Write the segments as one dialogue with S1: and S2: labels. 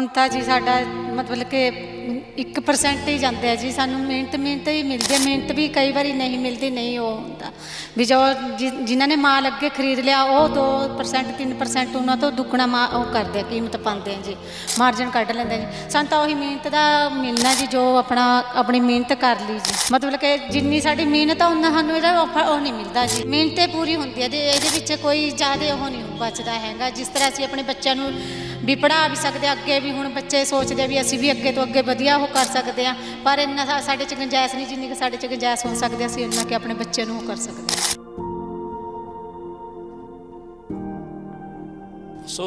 S1: ਹੁਣ ਤਾਂ ਜੀ ਸਾਡਾ ਮਤਲਬ ਕਿ 1% ਹੀ ਜਾਂਦੇ ਆ ਜੀ, ਸਾਨੂੰ ਮਿਹਨਤ ਮਿਹਨਤ ਹੀ ਮਿਲਦੀ ਹੈ, ਮਿਹਨਤ ਵੀ ਕਈ ਵਾਰੀ ਨਹੀਂ ਮਿਲਦੀ, ਨਹੀਂ ਉਹ ਹੁੰਦਾ। ਵੀ ਜੋ ਜਿ- ਜਿਨ੍ਹਾਂ ਨੇ ਮਾਲ ਅੱਗੇ ਖਰੀਦ ਲਿਆ, ਉਹ 2% 3% ਉਹਨਾਂ ਤੋਂ ਦੁੱਗਣਾ ਮਾ, ਉਹ ਕਰਦੇ ਆ, ਕੀਮਤ ਪਾਉਂਦੇ ਆ ਜੀ ਮਾਰਜਨ ਕੱਢ ਲੈਂਦੇ ਆ ਜੀ। ਸਾਨੂੰ ਤਾਂ ਉਹੀ ਮਿਹਨਤ ਦਾ ਮਿਲਣਾ ਜੀ, ਜੋ ਆਪਣਾ, ਆਪਣੀ ਮਿਹਨਤ ਕਰ ਲਈ ਜੀ। ਮਤਲਬ ਕਿ ਜਿੰਨੀ ਸਾਡੀ ਮਿਹਨਤ ਆ ਉਹਨਾਂ ਸਾਨੂੰ ਇਹਦਾ ਉਹ ਉਹ ਨਹੀਂ ਮਿਲਦਾ ਜੀ। ਮਿਹਨਤ ਤੇ ਪੂਰੀ ਹੁੰਦੀ ਹੈ ਤੇ ਇਹਦੇ ਵਿੱਚ ਕੋਈ ਜ਼ਿਆਦਾ ਉਹ ਨਹੀਂ ਬਚਦਾ ਹੈਗਾ। ਜਿਸ ਤਰ੍ਹਾਂ ਅਸੀਂ ਆਪਣੇ ਬੱਚਿਆਂ ਨੂੰ ਵੀ ਪੜ੍ਹਾ ਵੀ ਸਕਦੇ ਹਾਂ, ਅੱਗੇ ਵੀ ਹੁਣ ਬੱਚੇ ਸੋਚਦੇ ਵੀ ਅਸੀਂ ਵੀ ਅੱਗੇ ਤੋਂ ਅੱਗੇ ਵਧੀਆ ਉਹ ਕਰ ਸਕਦੇ ਆ ਪਰ ਇੰਨਾ ਸਾਡੇ ਚ ਗੁੰਜਾਇਸ਼ ਨਹੀਂ ਜਿੰਨੀ ਕਿ ਸਾਡੇ ਚ ਗੁੰਜਾਇਸ਼ ਹੋ ਸਕਦੀ ਅਸੀਂ ਇੰਨਾ ਕਿ ਆਪਣੇ ਬੱਚੇ ਨੂੰ ਉਹ ਕਰ ਸਕਦੇ ਹਾਂ
S2: ਸੋ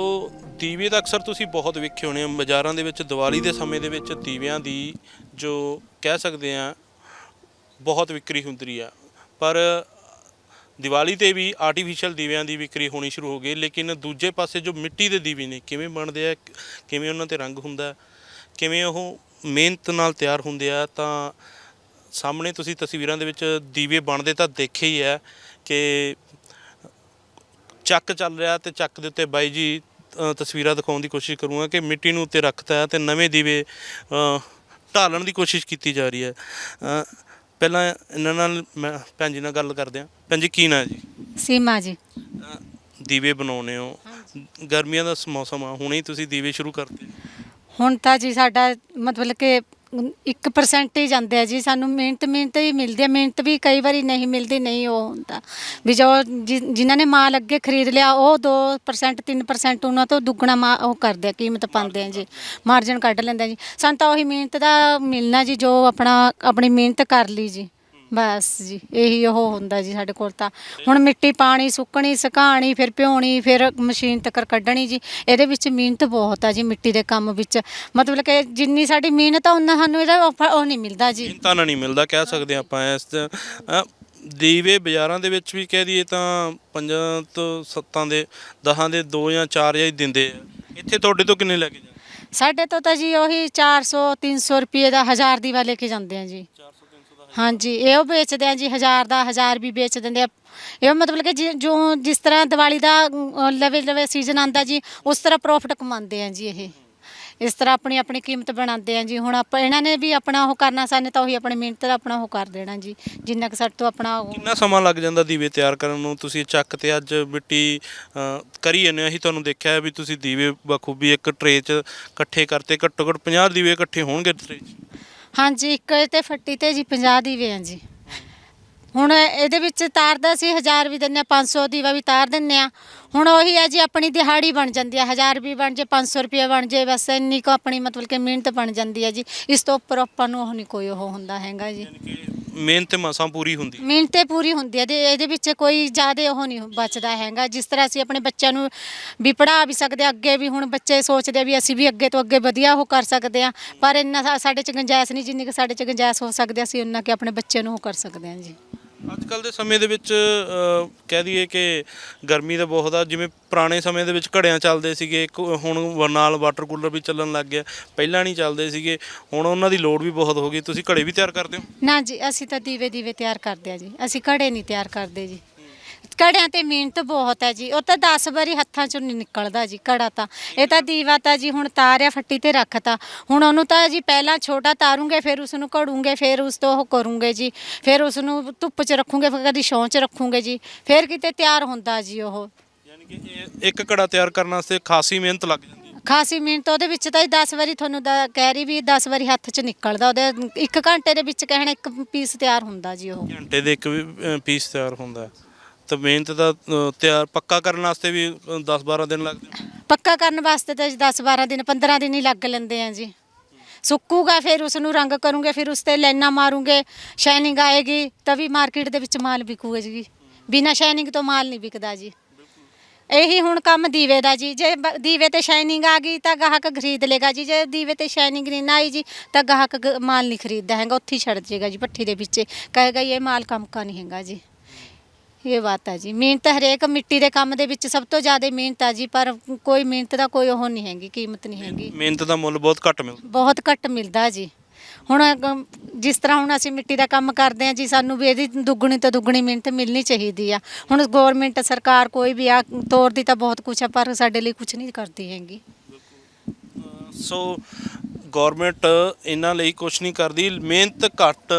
S2: ਦੀਵੇ ਤਾਂ ਅਕਸਰ ਤੁਸੀਂ ਬਹੁਤ ਵੇਖੇ ਹੋਣੇ ਆ ਬਾਜ਼ਾਰਾਂ ਦੇ ਵਿੱਚ ਦੀਵਾਲੀ ਦੇ ਸਮੇਂ ਦੇ ਵਿੱਚ ਦੀਵਿਆਂ ਦੀ ਜੋ ਕਹਿ ਸਕਦੇ ਆ ਬਹੁਤ ਵਿਕਰੀ ਹੁੰਦੀ ਆ ਪਰ ਦੀਵਾਲੀ ਤੇ ਵੀ ਆਰਟੀਫੀਸ਼ੀਅਲ ਦੀਵਿਆਂ ਦੀ ਵਿਕਰੀ ਹੋਣੀ ਸ਼ੁਰੂ ਹੋ ਗਈ, ਲੇਕਿਨ ਦੂਜੇ ਪਾਸੇ ਜੋ ਮਿੱਟੀ ਦੇ ਦੀਵੇ ਨੇ, ਕਿਵੇਂ ਬਣਦੇ ਆ, ਕਿਵੇਂ ਉਹਨਾਂ ਤੇ ਰੰਗ ਹੁੰਦਾ, ਕਿਵੇਂ ਉਹ ਮਿਹਨਤ ਨਾਲ ਤਿਆਰ ਹੁੰਦੇ ਆ, ਤਾਂ ਸਾਹਮਣੇ ਤੁਸੀਂ ਤਸਵੀਰਾਂ ਦੇ ਵਿੱਚ ਦੀਵੇ ਬਣਦੇ ਤਾਂ ਦੇਖੇ ਹੀ ਆ ਕਿ ਚੱਕ ਚੱਲ ਰਿਹਾ ਤੇ ਚੱਕ ਦੇ ਉੱਤੇ ਬਾਈ ਜੀ ਤਸਵੀਰਾਂ ਦਿਖਾਉਣ ਦੀ ਕੋਸ਼ਿਸ਼ ਕਰੂੰਗਾ ਕਿ ਮਿੱਟੀ ਨੂੰ ਉੱਤੇ ਰੱਖਤਾ ਹੈ ਤੇ ਨਵੇਂ ਦੀਵੇ ਢਾਲਣ ਦੀ ਕੋਸ਼ਿਸ਼ ਕੀਤੀ ਜਾ ਰਹੀ ਹੈ। ਪਹਿਲਾਂ ਇਹਨਾਂ ਨਾਲ ਮੈਂ ਭੈਣ ਜੀ ਨਾਲ ਗੱਲ ਕਰਦੇ ਹਾਂ। ਭੈਣ ਜੀ ਕੀ ਨਾਂ ਜੀ?
S1: ਸੀਮਾ ਜੀ।
S2: ਦੀਵੇ ਬਣਾਉਨੇ ਹੋ। ਗਰਮੀਆਂ ਦਾ ਮੌਸਮ ਆ ਹੁਣੇ ਹੀ ਤੁਸੀਂ ਦੀਵੇ ਸ਼ੁਰੂ ਕਰਤੇ।
S1: ਹੁਣ ਤਾਂ ਜੀ ਸਾਡਾ ਮਤਲਬ ਕਿ 1% ਹੀ ਜਾਂਦੇ ਆ ਜੀ। ਸਾਨੂੰ ਮਿਹਨਤ ਮਿਹਨਤ ਹੀ ਮਿਲਦੀ ਹੈ ਮਿਹਨਤ ਵੀ ਕਈ ਵਾਰੀ ਨਹੀਂ ਮਿਲਦੀ, ਨਹੀਂ ਉਹ ਹੁੰਦਾ। ਵੀ ਜੋ ਜਿ- ਜਿਨ੍ਹਾਂ ਨੇ ਮਾਲ ਅੱਗੇ ਖਰੀਦ ਲਿਆ, ਉਹ 2% 3% ਉਹਨਾਂ ਤੋਂ ਦੁੱਗਣਾ ਮਾ, ਉਹ ਕਰਦੇ ਆ, ਕੀਮਤ ਪਾਉਂਦੇ ਆ ਜੀ। ਮਾਰਜਨ ਕੱਢ ਲੈਂਦੇ ਆ ਜੀ। ਸਾਨੂੰ ਤਾਂ ਉਹੀ ਮਿਹਨਤ ਦਾ ਮਿਲਣਾ ਜੀ, ਜੋ ਆਪਣਾ, ਆਪਣੀ ਮਿਹਨਤ ਕਰ ਲਈ ਜੀ। ਬਸ ਜੀ ਇਹੀ ਉਹ ਹੁੰਦਾ ਜੀ ਸਾਡੇ ਕੋਲ ਤਾਂ। ਹੁਣ ਮਿੱਟੀ ਪਾਣੀ ਸੁੱਕਣੀ ਸੁਕਾਣੀ ਫਿਰ ਭਿਉਣੀ ਫਿਰ ਮਸ਼ੀਨ ਤੱਕ ਕੱਢਣੀ ਜੀ। ਇਹਦੇ ਵਿੱਚ ਮਿਹਨਤ ਬਹੁਤ ਆ ਜੀ ਮਿੱਟੀ ਦੇ ਕੰਮ ਵਿੱਚ। ਮਤਲਬ ਕਿ ਜਿੰਨੀ ਸਾਡੀ ਮਿਹਨਤ ਆ ਉਹਨਾਂ ਸਾਨੂੰ ਇਹਦਾ ਉਹ ਉਹ ਨਹੀਂ ਮਿਲਦਾ ਜੀ।
S2: ਨਾਲ ਨਹੀਂ ਮਿਲਦਾ ਕਹਿ ਸਕਦੇ ਹਾਂ ਆਪਾਂ ਇਸ ਤੇ। ਦੀਵੇ ਬਾਜ਼ਾਰਾਂ ਦੇ ਵਿੱਚ ਵੀ ਕਹਿ ਦਈਏ ਤਾਂ ਪੰਜਾਂ ਤੋਂ ਸੱਤਾਂ ਦੇ ਦਹਾਂ ਦੇ ਦੋ ਜਾਂ ਚਾਰ ਜਾਂ ਹੀ ਦਿੰਦੇ ਆ। ਇੱਥੇ ਤੁਹਾਡੇ ਤੋਂ ਕਿੰਨੇ ਲੈ ਕੇ ਜਾਂਦੇ?
S1: ਸਾਡੇ ਤੋਂ ਤਾਂ ਜੀ ਉਹੀ 400 300 ਰੁਪਏ ਦਾ ਹਜ਼ਾਰ ਦੀ ਵਾ ਲੈ ਕੇ ਜਾਂਦੇ ਆ ਜੀ।
S2: 400 300 ਦਾ
S1: ਹਾਂਜੀ ਇਹ ਉਹ ਵੇਚਦੇ ਆ ਜੀ ਹਜ਼ਾਰ ਦਾ ਹਜ਼ਾਰ ਵੀ ਵੇਚ ਦਿੰਦੇ ਆ। ਇਹ ਮਤਲਬ ਕਿ ਜਿ- ਜੋ ਜਿਸ ਤਰ੍ਹਾਂ ਦੀਵਾਲੀ ਦਾ ਅ, ਲਵੇ ਲਵੇ ਸੀਜ਼ਨ ਆਂਦਾ ਜੀ ਉਸ ਤਰ੍ਹਾਂ ਪ੍ਰੋਫਿਟ ਕਮਾਉਂਦੇ ਆ ਜੀ ਇਹ। ਇਸ ਤਰ੍ਹਾਂ ਆਪਣੀ ਆਪਣੀ ਕੀਮਤ ਬਣਾਉਂਦੇ ਆ ਜੀ। ਹੁਣ ਆਪਾਂ ਇਹਨਾਂ ਨੇ ਵੀ ਆਪਣਾ ਉਹ ਕਰਨਾ ਸਾਨੇ ਤਾਂ ਉਹੀ ਆਪਣੀ ਮਿਹਨਤ ਦਾ ਆਪਣਾ ਉਹ ਕਰ ਦੇਣਾ ਜੀ। ਜਿੰਨਾ ਕਿ ਸਾਡੇ ਤੋਂ ਆਪਣਾ ਉਹ-
S2: ਕਿੰਨਾ ਸਮਾਂ ਲੱਗ ਜਾਂਦਾ ਦੀਵੇ ਤਿਆਰ ਕਰਨ ਨੂੰ? ਤੁਸੀਂ ਚੱਕ ਤੇ ਅੱਜ ਮਿੱਟੀ ਅ, ਕਰੀ ਜਾਂਦੇ ਹੋ। ਅਸੀਂ ਤੁਹਾਨੂੰ ਦੇਖਿਆ ਹੈ ਵੀ ਤੁਸੀਂ ਦੀਵੇ ਬਖੂਬੀ ਇੱਕ ਟਰੇ 'ਚ ਇਕੱਠੇ ਕਰਤੇ। ਘੱਟੋ ਘੱਟ 50 ਦੀਵੇ ਇਕੱਠੇ ਹੋਣਗੇ ਟਰੇ 'ਚ?
S1: ਹਾਂਜੀ, ਇੱਕ ਤੇ ਫੱਟੀ ਤੇ ਜੀ 50 ਦੀਵੇ ਆ ਜੀ। ਹੁਣ ਇਹਦੇ ਵਿੱਚ ਤਾਰਦਾ ਸੀ 1000 ਵੀ ਦਿੰਨੇ ਆ 500 ਦੀਵਾ ਵੀ ਤਾਰ ਦਿੰਨੇ ਆ ਹੁਣ ਉਹੀ ਆ ਜੀ, ਆਪਣੀ ਦਿਹਾੜੀ ਬਣ ਜਾਂਦੀ ਆ 1000 ਵੀ ਬਣ ਜੇ 500 ਰੁਪਏ ਬਣ ਜੇ, ਬਸ ਇੰਨੀ ਕੁ ਆਪਣੀ ਮਤਲਬ ਕਿ ਮਿਹਨਤ ਬਣ ਜਾਂਦੀ ਆ ਜੀ। ਇਸ ਤੋਂ ਉੱਪਰ ਆਪਾਂ ਨੂੰ ਉਹ ਨਹੀਂ ਕੋਈ ਉਹ ਹੁੰਦਾ ਹੈਗਾ ਜੀ।
S2: ਮਿਹਨਤ ਮਸਾਂ ਪੂਰੀ ਹੁੰਦੀ
S1: ਮਿਹਨਤ ਤੇ ਪੂਰੀ ਹੁੰਦੀ ਹੈ ਤੇ ਇਹਦੇ ਵਿੱਚ ਕੋਈ ਜ਼ਿਆਦਾ ਉਹ ਨਹੀਂ ਬਚਦਾ ਹੈਗਾ। ਜਿਸ ਤਰ੍ਹਾਂ ਅਸੀਂ ਆਪਣੇ ਬੱਚਿਆਂ ਨੂੰ ਵੀ ਪੜ੍ਹਾ ਵੀ ਸਕਦੇ ਹਾਂ, ਅੱਗੇ ਵੀ ਹੁਣ ਬੱਚੇ ਸੋਚਦੇ ਆ ਵੀ ਅਸੀਂ ਵੀ ਅੱਗੇ ਤੋਂ ਅੱਗੇ ਵਧੀਆ ਉਹ ਕਰ ਸਕਦੇ ਆ ਪਰ ਇੰਨਾ ਸਾ- ਸਾਡੇ ਚ ਗੰਜਾਇਸ਼ ਨਹੀਂ ਜਿੰਨੀ ਕਿ ਸਾਡੇ ਚ ਗੰਜਾਇਸ਼ ਹੋ ਸਕਦੀ ਆ, ਅਸੀਂ ਉਹਨਾਂ ਕਿ ਆਪਣੇ ਬੱਚੇ ਨੂੰ ਉਹ ਕਰ ਸਕਦੇ ਹਾਂ ਜੀ।
S2: ਅੱਜ ਕੱਲ ਦੇ ਸਮੇਂ ਦੇ ਵਿੱਚ ਅ, ਕਹਿ ਦਈਏ ਕਿ ਗਰਮੀ ਤਾਂ ਬਹੁਤ ਆ। ਜਿਵੇਂ ਪੁਰਾਣੇ ਸਮੇਂ ਦੇ ਵਿੱਚ ਘੜਿਆਂ ਚੱਲਦੇ ਸੀਗੇ ਇੱਕ ਹੁਣ ਵ- ਨਾਲ ਵਾਟਰ ਕੂਲਰ ਵੀ ਚੱਲਣ ਲੱਗ ਗਿਆ। ਪਹਿਲਾਂ ਨਹੀਂ ਚੱਲਦੇ ਸੀਗੇ ਹੁਣ ਉਹਨਾਂ ਦੀ ਲੋੜ ਵੀ ਬਹੁਤ ਹੋ ਗਈ। ਤੁਸੀਂ ਘੜੇ ਵੀ ਤਿਆਰ ਕਰਦੇ ਹੋ?
S1: ਨਾ ਜੀ ਅਸੀਂ ਤਾਂ ਦੀਵੇ ਦੀਵੇ ਤਿਆਰ ਕਰਦੇ ਆ ਜੀ। ਅਸੀਂ ਘੜੇ ਨਹੀਂ ਤਿਆਰ ਕਰਦੇ ਜੀ। ਘੜਿਆਂ ਤੇ ਮਿਹਨਤ ਬਹੁਤ ਹੈ ਜੀ। ਉਹ ਤਾਂ 10 ਵਾਰੀ ਹੱਥਾਂ ਚੋਂ ਨਹੀਂ ਨਿਕਲਦਾ ਜੀ ਘੜਾ ਤਾਂ। ਇਹ ਤਾਂ ਦੀਵਾ ਤਾਂ ਜੀ ਹੁਣ ਤਾਰਿਆ ਫੱਟੀ ਤੇ ਰੱਖਤਾ। ਹੁਣ ਉਹਨੂੰ ਤਾਂ ਜੀ ਪਹਿਲਾਂ ਛੋਟਾ ਤਾਰੂਗੇ ਫਿਰ ਉਸ ਨੂੰ ਘੜੂਗੇ ਫਿਰ ਉਸ ਤੋਂ ਉਹ ਕਰੂੰਗੇ ਜੀ। ਫਿਰ ਉਸ ਨੂੰ ਧੁੱਪ 'ਚ ਰੱਖੂਗੇ ਫਿਰ ਕਦੀ ਛਾਂ 'ਚ ਰੱਖੂਗੇ ਜੀ। ਫਿਰ ਕਿਤੇ ਤਿਆਰ ਹੁੰਦਾ ਜੀ ਉਹ।
S2: ਯਾਨੀ ਕਿ ਇਹ ਇੱਕ ਘੜਾ ਤਿਆਰ ਕਰਨ ਵਾਸਤੇ ਖਾਸੀ ਮਿਹਨਤ ਲੱਗ ਜਾਂਦੀ ਹੈ।
S1: ਖਾਸੀ ਮਿਹਨਤ ਉਹਦੇ ਵਿੱਚ ਤਾਂ 10 ਵਾਰੀ ਤੁਹਾਨੂੰ ਦਾ ਕਹਿ ਰਹੀ ਵੀ 10 ਵਾਰੀ ਹੱਥ 'ਚ ਨਿਕਲਦਾ। ਉਹਦੇ 1 ਘੰਟੇ ਦੇ ਵਿੱਚ ਕਹਿਣਾ ਇੱਕ ਪੀਸ ਤਿਆਰ ਹੁੰਦਾ ਜੀ ਉਹ।
S2: ਘੰਟੇ ਦੇ ਇੱਕ ਪੀਸ ਤਿਆਰ ਹੁੰਦਾ ਹੈ। ਤਾਂ ਮਿਹਨਤ ਦਾ ਅ, ਤਿਆਰ ਪੱਕਾ ਕਰਨ ਵਾਸਤੇ ਵੀ 10 12 ਦਿਨ ਲੱਗਦੇ ਨੇ।
S1: ਪੱਕਾ ਕਰਨ ਵਾਸਤੇ ਤਾਂ 10 12 ਦਿਨ 15 ਦਿਨ ਹੀ ਲੱਗ ਲੈਂਦੇ ਆ ਜੀ। ਸੁੱਕੂਗਾ ਫਿਰ ਉਸ ਨੂੰ ਰੰਗ ਕਰੂੰਗੇ ਫਿਰ ਉਸ ਤੇ ਲਾਈਨਾਂ ਮਾਰੂੰਗੇ ਸ਼ਾਈਨਿੰਗ ਆਏਗੀ ਤभी ਮਾਰਕੀਟ ਦੇ ਵਿੱਚ ਮਾਲ ਵਿਕੂਗਾ ਜੀ। ਬਿਨਾ ਸ਼ਾਈਨਿੰਗ ਤੋਂ ਮਾਲ ਨਹੀਂ ਵਿਕਦਾ ਜੀ। ਇਹੀ ਹੁਣ ਕੰਮ ਦੀਵੇ ਦਾ ਜੀ। ਜੇ ਬ- ਦੀਵੇ ਤੇ ਸ਼ਾਈਨਿੰਗ ਆ ਗਈ ਤਾਂ ਗਾਹਕ ਖਰੀਦ ਲੇਗਾ ਜੀ। ਜੇ ਦੀਵੇ ਤੇ ਸ਼ਾਈਨਿੰਗ ਨਹੀਂ ਨਾ ਆਈ ਜੀ ਤਾਂ ਗਾਹਕ ਗ- ਮਾਲ ਨਹੀਂ ਖਰੀਦਦਾ ਹੈਗਾ। ਉੱਥੇ ਹੀ ਛੱਡ ਜੇਗਾ ਜੀ ਭੱਠੀ ਦੇ ਵਿੱਚ। ਕਹੇਗਾ ਇਹ ਮਾਲ ਕੰਮ ਕਾ ਨਹੀਂ ਹੈਗਾ ਜੀ। ਇਹ ਬਾਤ ਹੈ ਜੀ। ਮਿਹਨਤ ਹਰੇਕ ਮਿੱਟੀ ਦੇ ਕੰਮ ਦੇ ਵਿੱਚ ਸਭ ਤੋਂ ਜ਼ਿਆਦਾ ਮਿਹਨਤ ਆ ਜੀ ਪਰ ਕੋਈ ਮਿਹਨਤ ਦਾ ਕੋਈ ਉਹ ਨਹੀਂ ਹੈਗੀ ਕੀਮਤ ਨਹੀਂ ਹੈਗੀ।
S2: ਮਿਹਨਤ ਦਾ ਮੁੱਲ ਬਹੁਤ ਘੱਟ ਮਿਲਦਾ।
S1: ਬਹੁਤ ਘੱਟ ਮਿਲਦਾ ਜੀ। ਹੁਣ ਅਗਮ ਜਿਸ ਤਰ੍ਹਾਂ ਹੁਣ ਅਸੀਂ ਮਿੱਟੀ ਦਾ ਕੰਮ ਕਰਦੇ ਹਾਂ ਜੀ ਸਾਨੂੰ ਵੀ ਇਹਦੀ ਦੁੱਗਣੀ ਤੋਂ ਦੁੱਗਣੀ ਮਿਹਨਤ ਮਿਲਣੀ ਚਾਹੀਦੀ ਆ। ਹੁਣ ਗਵਰਨਮੈਂਟ ਸਰਕਾਰ ਕੋਈ ਵੀ ਆ ਤੋਰਦੀ ਤਾਂ ਬਹੁਤ ਕੁਛ ਆ ਪਰ ਸਾਡੇ ਲਈ ਕੁਛ ਨਹੀਂ ਕਰਦੀ ਹੈਗੀ।
S2: ਸੋ ਗਵਰਨਮੈਂਟ ਇਹਨਾਂ ਲਈ ਕੁਝ ਨਹੀਂ ਕਰਦੀ। ਮਿਹਨਤ ਘੱਟ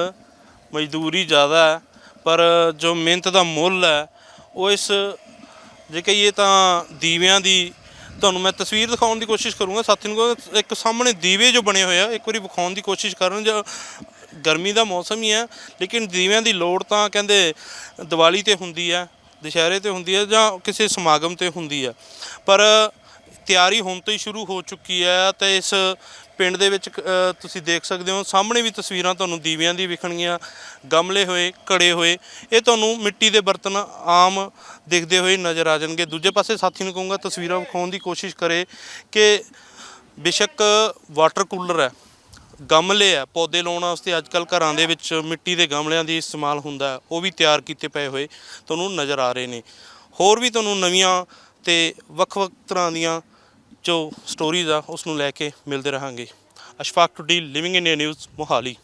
S2: ਮਜ਼ਦੂਰੀ ਜ਼ਿਆਦਾ ਹੈ। ਪਰ ਜੋ ਮਿਹਨਤ ਦਾ ਮੁੱਲ ਹੈ, ਉਹ ਇਸ ਜੇ ਕਹੀਏ ਤਾਂ ਦੀਵਿਆਂ ਦੀ, ਤੁਹਾਨੂੰ ਮੈਂ ਤਸਵੀਰ ਦਿਖਾਉਣ ਦੀ ਕੋਸ਼ਿਸ਼ ਕਰੂੰਗਾ, ਸਾਥੀ ਨੂੰ ਕਹੂੰਗਾ, ਇੱਕ ਸਾਹਮਣੇ ਦੀਵੇ ਜੋ ਬਣੇ ਹੋਏ ਆ, ਇੱਕ ਵਾਰੀ ਵਿਖਾਉਣ ਦੀ ਕੋਸ਼ਿਸ਼ ਕਰਨ ਜਾਂ ਗਰਮੀ ਦਾ ਮੌਸਮ ਹੀ ਹੈ, ਲੇਕਿਨ ਦੀਵਿਆਂ ਦੀ ਲੋੜ ਤਾਂ ਕਹਿੰਦੇ ਦੀਵਾਲੀ ਤੇ ਹੁੰਦੀ ਹੈ, ਦੁਸ਼ਹਿਰੇ ਤੇ ਹੁੰਦੀ ਹੈ ਜਾਂ ਕਿਸੇ ਸਮਾਗਮ ਤੇ ਹੁੰਦੀ ਹੈ। ਪਰ ਤਿਆਰੀ ਹੁਣ ਤੋਂ ਹੀ ਸ਼ੁਰੂ ਹੋ ਚੁੱਕੀ ਹੈ ਤੇ ਇਸ ਪਿੰਡ ਦੇ ਵਿੱਚ ਤੁਸੀਂ ਦੇਖ ਸਕਦੇ ਹੋ, ਸਾਹਮਣੇ ਵੀ ਤਸਵੀਰਾਂ ਤੁਹਾਨੂੰ ਦੀਵਿਆਂ ਦੀ ਵਿਖਣਗੀਆਂ, ਗਮਲੇ ਹੋਏ, ਘੜੇ ਹੋਏ, ਇਹ ਤੁਹਾਨੂੰ ਮਿੱਟੀ ਦੇ ਬਰਤਨ ਆਮ ਦਿਖਦੇ ਹੋਏ ਨਜ਼ਰ ਆ ਜਾਣਗੇ। ਦੂਜੇ ਪਾਸੇ ਸਾਥੀ ਨੂੰ ਕਹੂੰਗਾ, ਤਸਵੀਰਾਂ ਵਿਖਾਉਣ ਦੀ ਕੋਸ਼ਿਸ਼ ਕਰੇ ਕਿ ਬੇਸ਼ੱਕ ਵਾਟਰ ਕੂਲਰ ਹੈ, ਗਮਲੇ ਆ ਪੌਦੇ ਲਾਉਣ ਵਾਸਤੇ ਅੱਜ ਕੱਲ ਘਰਾਂ ਦੇ ਵਿੱਚ ਮਿੱਟੀ ਦੇ ਗਮਲਿਆਂ ਦੀ ਇਸਤੇਮਾਲ ਹੁੰਦਾ ਉਹ ਵੀ ਤਿਆਰ ਕੀਤੇ ਪਏ ਹੋਏ ਤੁਹਾਨੂੰ ਨਜ਼ਰ ਆ ਰਹੇ ਨੇ। ਹੋਰ ਵੀ ਤੁਹਾਨੂੰ ਨਵੀਆਂ ਤੇ ਵੱਖ-ਵੱਖ ਤਰ੍ਹਾਂ ਦੀਆਂ ਜੋ ਸਟੋਰੀਜ਼ ਆ ਉਸ ਨੂੰ ਲੈ ਕੇ ਮਿਲਦੇ ਰਹਾਂਗੇ। Ashfaq Tuddi living India news Mohali.